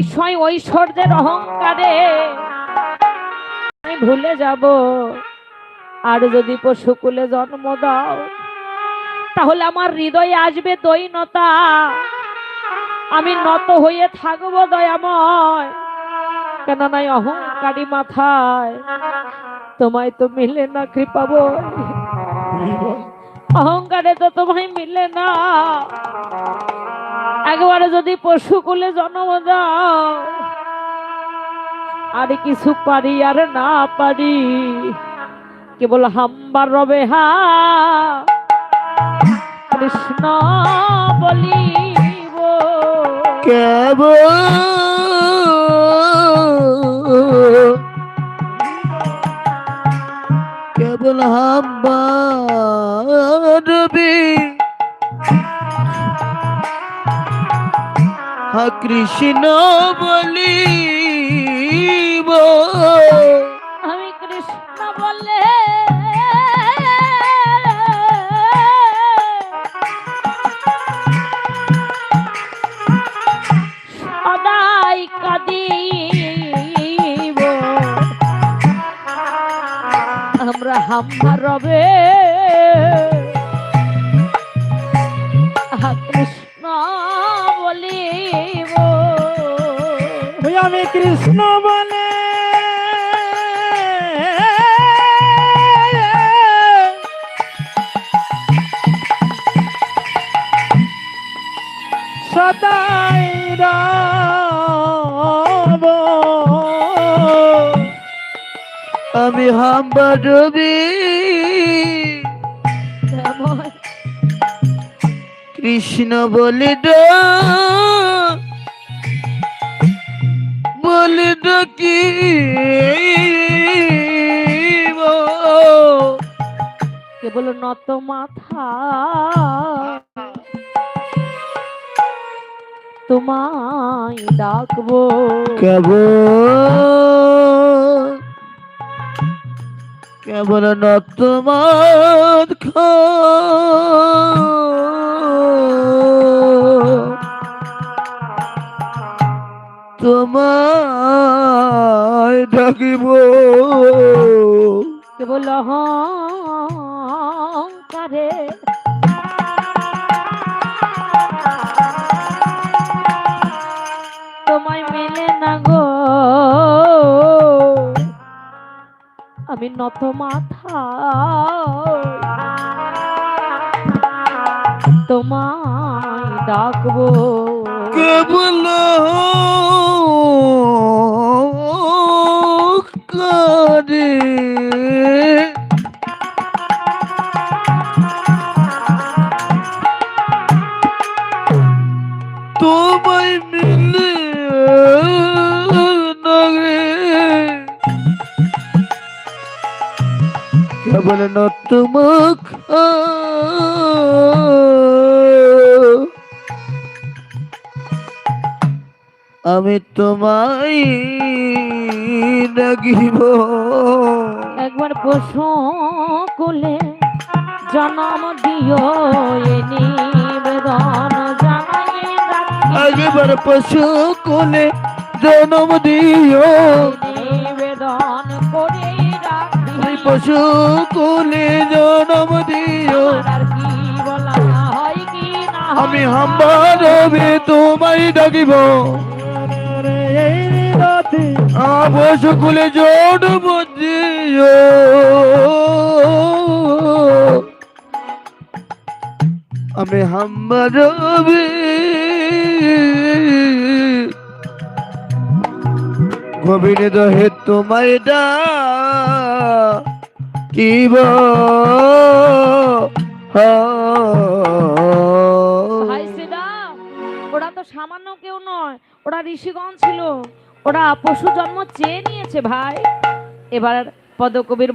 বিষয় ঐশ্বর্যের অহংকারে আমি ভুলে যাব। আর যদি পশুকুলে জন্ম দাও, তাহলে আমার হৃদয়ে আসবে দৈনতা। আমি নত হয়ে থাকব দয়াময় কেন নাই অহংকারী মাথায় তোমায় তো মিলে না কৃপা বই। অহংকারে তো তোমায় মিলে না। একবারে যদি পশু পশুকুলে জন্ম দাও, আর কিছু পারি আর না পারি, কেবল হাম্বার রবে হা। কৃষ্ণ বলিব, কেবল কেবল হাম্বারবি হা কৃষ্ণ বলিব। আমি কৃষ্ণ বলে সদাই কাঁদিব। আমরা হাম্বার রবে। কৃষ্ণ। বলিব। আমি কৃষ্ণ বলে। সদাই রব। আমি হাম্বা রবি কৃষ্ণ বলে বলে ডাকি কেবল নত মাথা? তোমায় ডাকবো। কেবল কেবল নতমাদ তোমায় ডাকিব কেবল অহংকারে তোমায় মেলে না গো। আমি নত মাথা। তোমায় ডাকবো। কেবল কেবল নতমুখ আমি তোমায় ডাকিব একবার পশু কোলে জনম দিও নিবেদন রাখি। পশু কোলে জনম দিও। নিবেদন পশু কোলে জন্ম দিও। আমি। হাম্বার রবে তোমায় ডাকিব। পশু কোলে জন্ম দিও। আমি হাম্বার রবে গভীরে দহে তোমায় ডা কিব ওরা তো সামান্য কেউ নয়, ওরা ঋষিগণ ছিল। ওরা পশু জন্ম চেয়ে নিয়েছে ভাই। এবার পদকবির